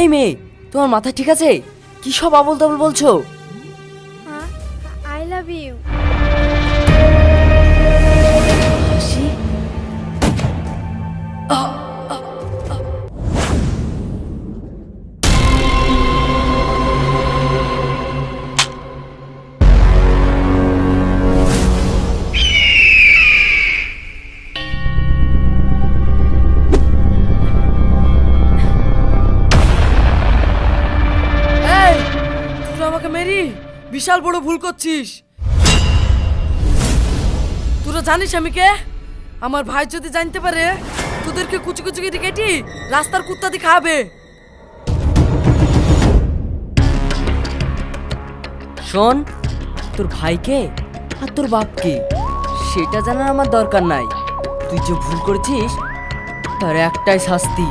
এই মেয়ে তোমার মাথা ঠিক আছে? কি সব আবল তাবল বলছো আই লাভ ইউ। বিশাল বড় ভুল করছিস। তোরা জানিস আমি কে? আমার ভাই যদি জানতে পারে, তোদেরকে কুচি কুচি কেটে কেটি রাস্তার কুত্তা দিয়ে খাবে। শোন, তোর ভাইকে আর তোর বাপকে সেটা জানার আমার দরকার নাই। তুই যে ভুল করেছিস, তার একটাই শাস্তি।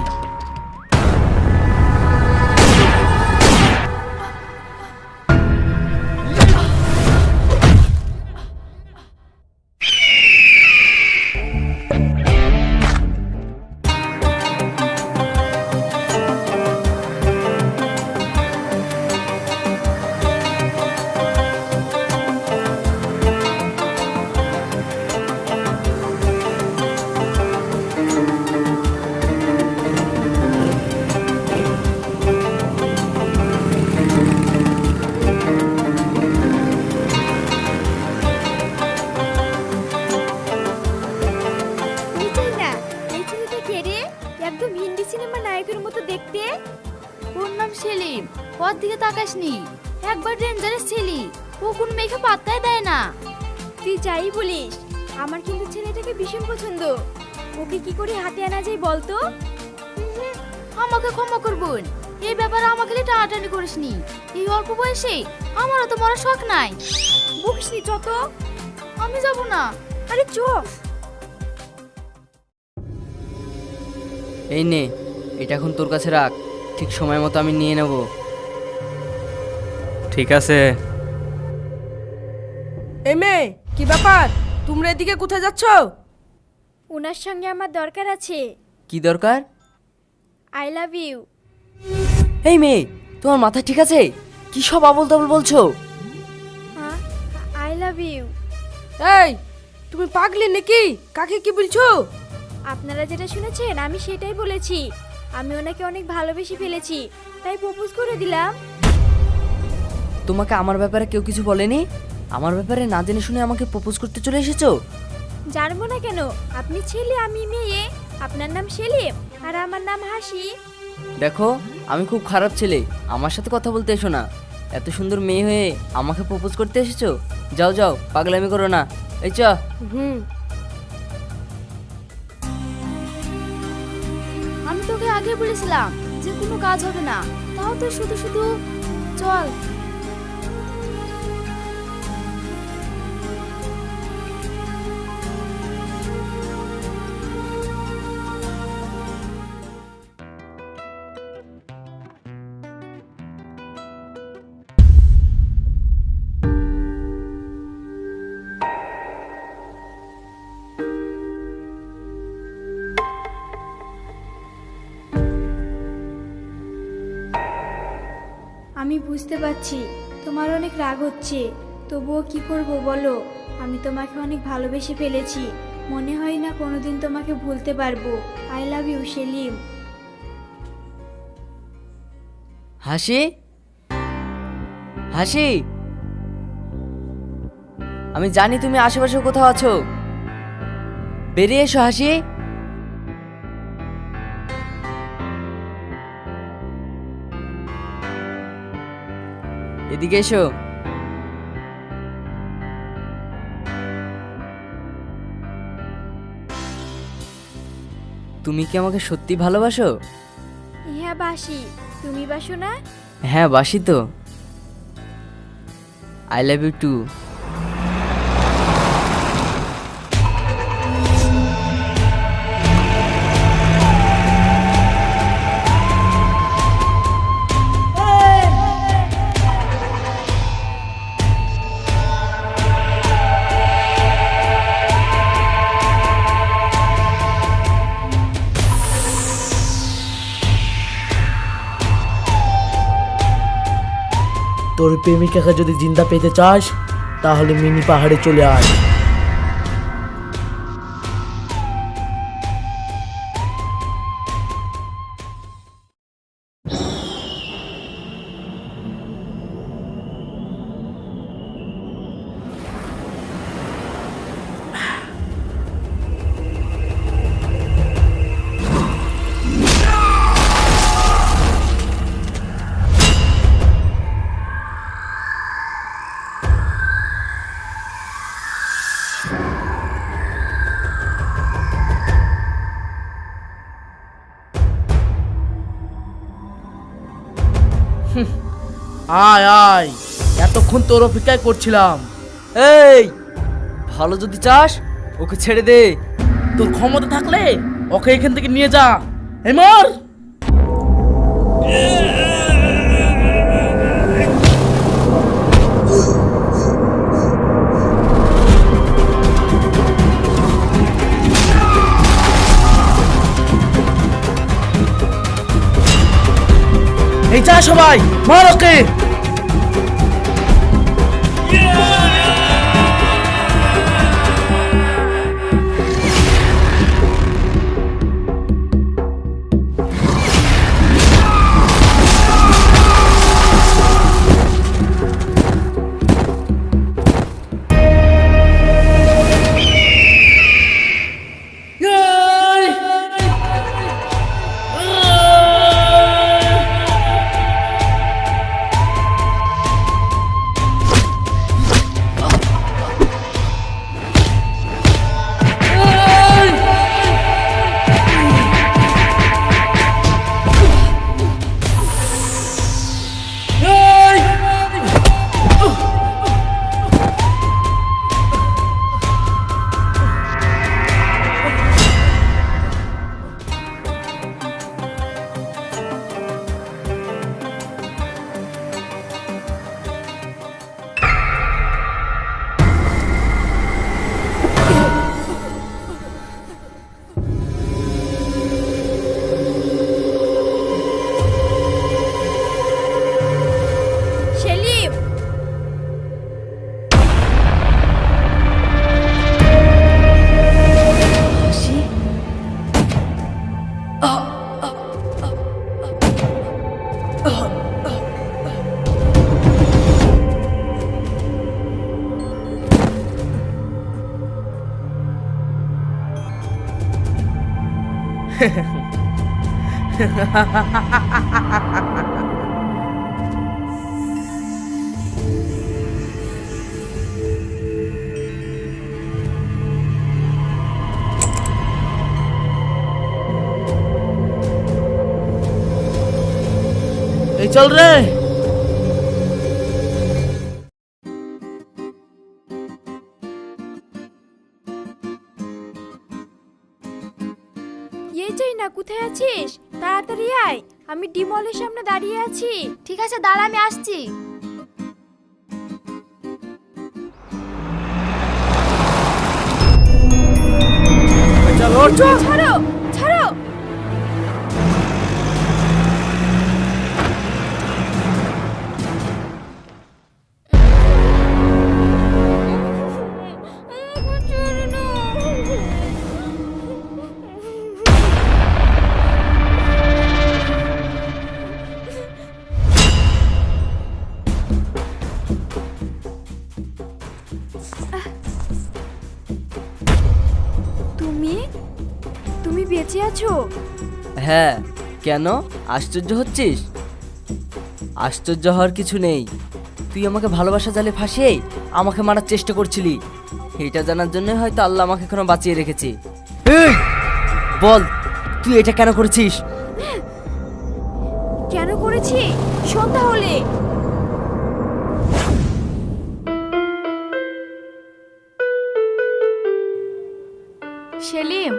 ডেঞ্জারাস ছেলি। ও কোন মেয়েকে পাত্তাই দেয় না। তুই যাই বলিস। আমার কিন্তু ছেলেটাকে ভীষণ পছন্দ। ওকে কি করে হাতে আনা যায় বলতো? হুম, আমাকে ক্ষমা করবুন এই ব্যাপারে আমাকে টানাটানি করিসনি এই অল্প বয়সে আমারও তো মরার শখ নাই। বকিসনি যত। আমি যাব না। আরে চুপ এই নে এটা এখন তোর কাছে রাখ। ঠিক সময় মতো আমি নিয়ে নেব। ঠিক আছে। এই মেয়ে কি ব্যাপার? তোমরা এদিকে কোথায় যাচ্ছ? ওনার সঙ্গে আমার দরকার আছে। কি দরকার? আই লাভ ইউ এই মেয়ে তোমার মাথা ঠিক আছে? কি সব আবল তাবল বলছো? হ্যাঁ আই লাভ ইউ এই তুমি পাগলি নাকি? কাকে কি বলছো? আপনারা যেটা শুনেছেন আমি সেটাই বলেছি। আমি ওনাকে অনেক ভালোবেসে ফেলেছি তাই প্রপোজ করে দিলাম। তোমাকে আমার ব্যাপারে কেউ কিছু বলেনি? আমার ব্যাপারে না জেনে শুনে আমাকে প্রপোজ করতে চলে এসেছ? জানব না কেন? আপনি ছেলে আমি মেয়ে। আপনার নাম সেলিম আর আমার নাম হাসি। দেখো আমি খুব খারাপ ছেলে। আমার সাথে কথা বলতে এসো না। এত সুন্দর মেয়ে হয়ে আমাকে প্রপোজ করতে এসেছ? যাও যাও পাগলামি করো না। এই চ। হুম। আমি তোকে আগে বলেছিলাম যে কোনো কাজ হবে না। তাও তো শুধু শুধু চল। বুঝতে পারছি। তোমার অনেক রাগ হচ্ছে। তবুও কি করব বলো? আমি তোমাকে অনেক ভালোবেসে ফেলেছি। মনে হয় না কোনোদিন তোমাকে ভুলতে পারব। I love you Selim. হাসি? হাসি? আমি জানি তুমি আশেপাশে কোথাও আছো। বেরিয়ে এসো, হাসি। এদিকে এসো। তুমি কি আমাকে সত্যি ভালোবাসো? হ্যাঁ বাসি। তুমি বাসো না? হ্যাঁ বাসি তো। আই লাভ ইউ টু তোর প্রেমিকাকে যদি জিন্দা পেতে চাস তাহলে মিনি পাহাড়ে চলে আয়। আয় আয়। এতক্ষণ তোর অপেক্ষায় করছিলাম। এই ভালো যদি চাস ওকে ছেড়ে দে। তোর ক্ষমতা থাকলে ওকে এখান থেকে নিয়ে যা। এমর যা সবাই মার এই চল রে ডিমলের সামনে দাঁড়িয়ে আছি। ঠিক আছে দাঁড়া আমি আসছি। চল বেঁচে আছো? হ্যাঁ কেন? আশ্চর্য হচ্ছিস? আশ্চর্য হওয়ার কিছু নেই। তুই আমাকে ভালোবাসা জালে ফাঁসিয়ে আমাকে মারার চেষ্টা করছিলি। এটা জানার জন্য হয়তো আল্লাহ আমাকে এখনও বাঁচিয়ে রেখেছে। এই, বল তুই এটা কেন করেছিস? কেন করেছি? সন্ধ্যা হলে সেলিম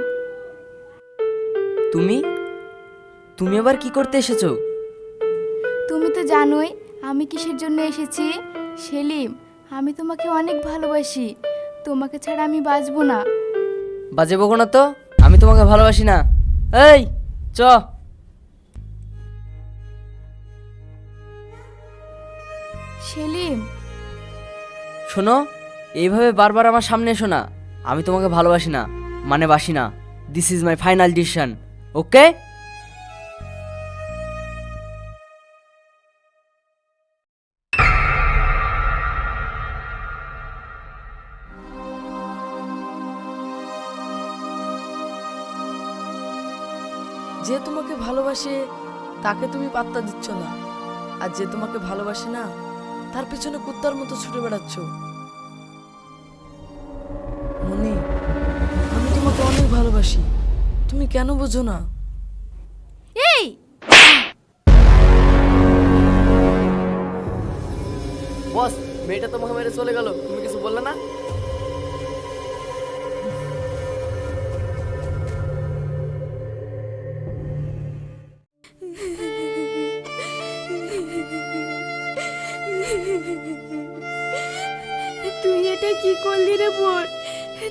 তুমি? তুমি আবার কি করতে এসেছ? তুমি তো জানোই আমি কিসের জন্য এসেছি? সেলিম আমি তোমাকে অনেক ভালোবাসি। তোমাকে ছাড়া আমি বাঁচবো না। বাজে বকো না তো? আমি তোমাকে ভালোবাসি না। এই চ। সেলিম। শোনো এইভাবে বারবার আমার সামনে এসো না। আমি তোমাকে ভালোবাসি না মানে বাসি না। This is my final decision okay? যে তোমাকে ভালোবাসে, তাকে তুমি পাত্তা দিচ্ছ না। আর যে তোমাকে ভালোবাসে না, তার পেছনে কুত্তার মতো ছুটে বেড়াচ্ছ। মনি, আমি তোমাকে অনেক ভালোবাসি। তুমি কেন বোঝো না? এই! বস মেয়েটা তোমাকে মেরে চলে গেল তুমি কিছু বললে না? তুই এটা কি করলি রে বোন?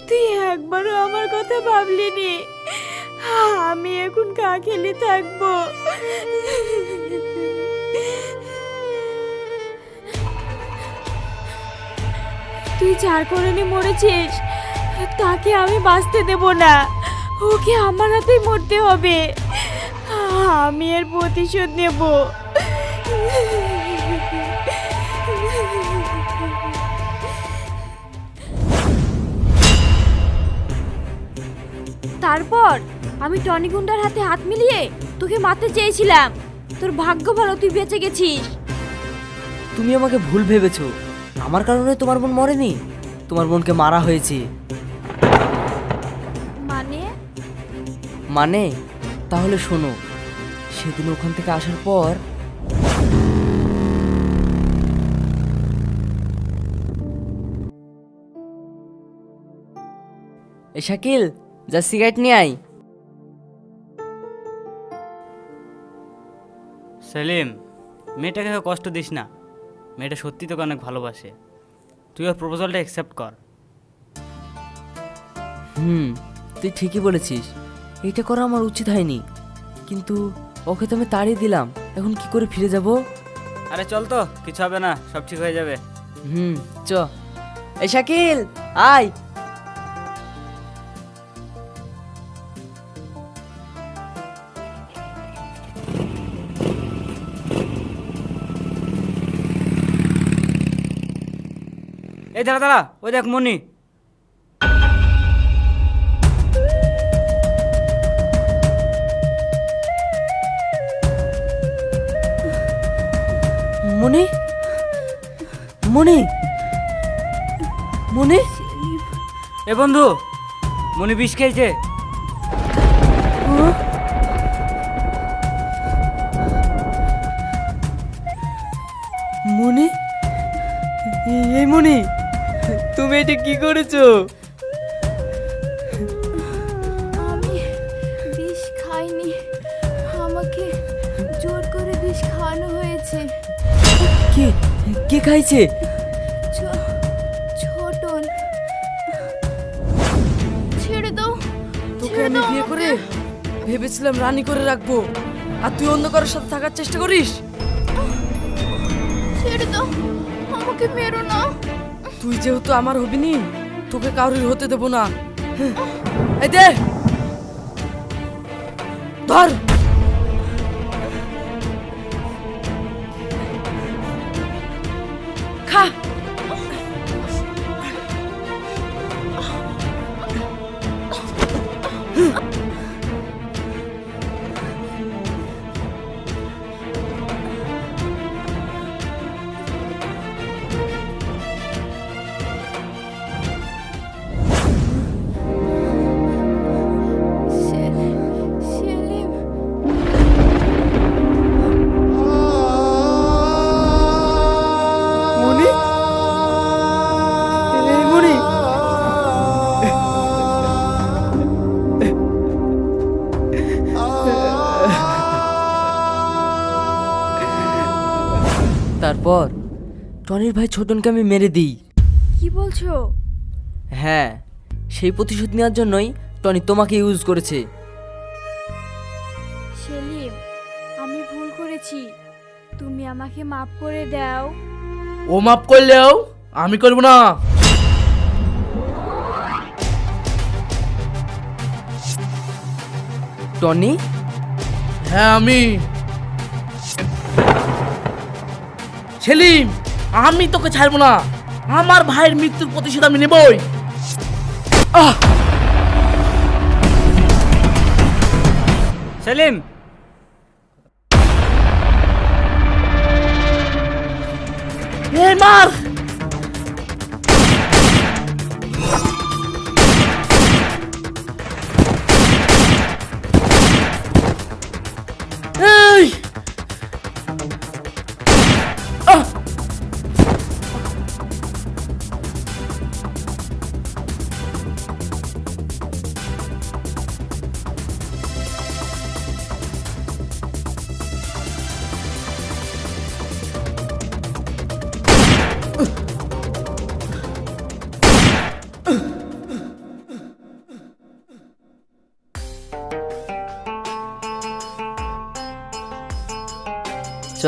তুই একবারও আমার কথা ভাবলি নি। আমি এখন কা খেলে থাকব। তুই যার কারণে মরেছিস, তাকে আমি বাঁচতে দেব না। ওকে আমার হাতেই মরতে হবে। আমি এর প্রতিশোধ নেব। তারপর আমি টনি গুন্ডার হাতে হাত মিলিয়ে তোকে মারতে চেয়েছিলাম। তোর ভাগ্য ভালো তুই বেঁচে গেছিস। তুমি আমাকে ভুল ভেবেছো। আমার কারণে তোমার বোন মরেনি? তোমার বোনকে মারা হয়েছে। মানে? মানে? তাহলে শোনো সেদিন ওখান থেকে আসার পর এ শাকিল যা সিগারেট নিয়ে আয়। সেলিম মেয়েটাকে কষ্ট দিস না। মেয়েটা সত্যি তোকে অনেক ভালোবাসে। তুই ওর প্রপোজালটা অ্যাকসেপ্ট কর। হুম তুই ঠিকই বলেছিস। এটা করা আমার উচিত হয়নি। কিন্তু ওকে তো আমি তাড়িয়ে দিলাম। এখন কি করে ফিরে যাব? আরে চল তো কিছু হবে না সব ঠিক হয়ে যাবে। হুম চ। এই শাকিল আয়। এই দাঁড়া দাঁড়া, ওই দেখ মনি। মনে? মনে? মনে? এ বন্ধু, মনি বিষ খেয়েছে। মনে? এই মনে। তুমি এটা কি করেছ? আমি বিষ খাইনি। আমাকে জোর করে বিষ খাওয়ানো হয়েছে। কে? কে খাইছে? ছো- ছোটন। ছেড়ে দাও তোকে ছেড়ে আমি দাও বিয়ে আমাকে। করে ভেবেছিলাম রানী করে রাখব। আর তুই অন্য কারোর সাথে থাকার চেষ্টা করিস? ছেড়ে দাও আমাকে মেরো না। তুই যেহেতু আমার হবি নি তোকে কারোর হতে দেবো না। ধর! টনির ভাই ছোটনকে আমি মেরে দিই। কি বলছো? হ্যাঁ সেই প্রতিশোধ নেওয়ার জন্যই টনি তোমাকে ইউজ করেছে। সেলিম আমি ভুল করেছি। তুমি আমাকে মাফ করে দাও। ও মাফ করলেও আমি করব না। টনি? হ্যাঁ আমি। সেলিম! আমি তোকে ছাড়বো না। আমার ভাইয়ের মৃত্যুর প্রতিশোধ আমি নেবই। আহ! সেলিম। এই মার!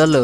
চলো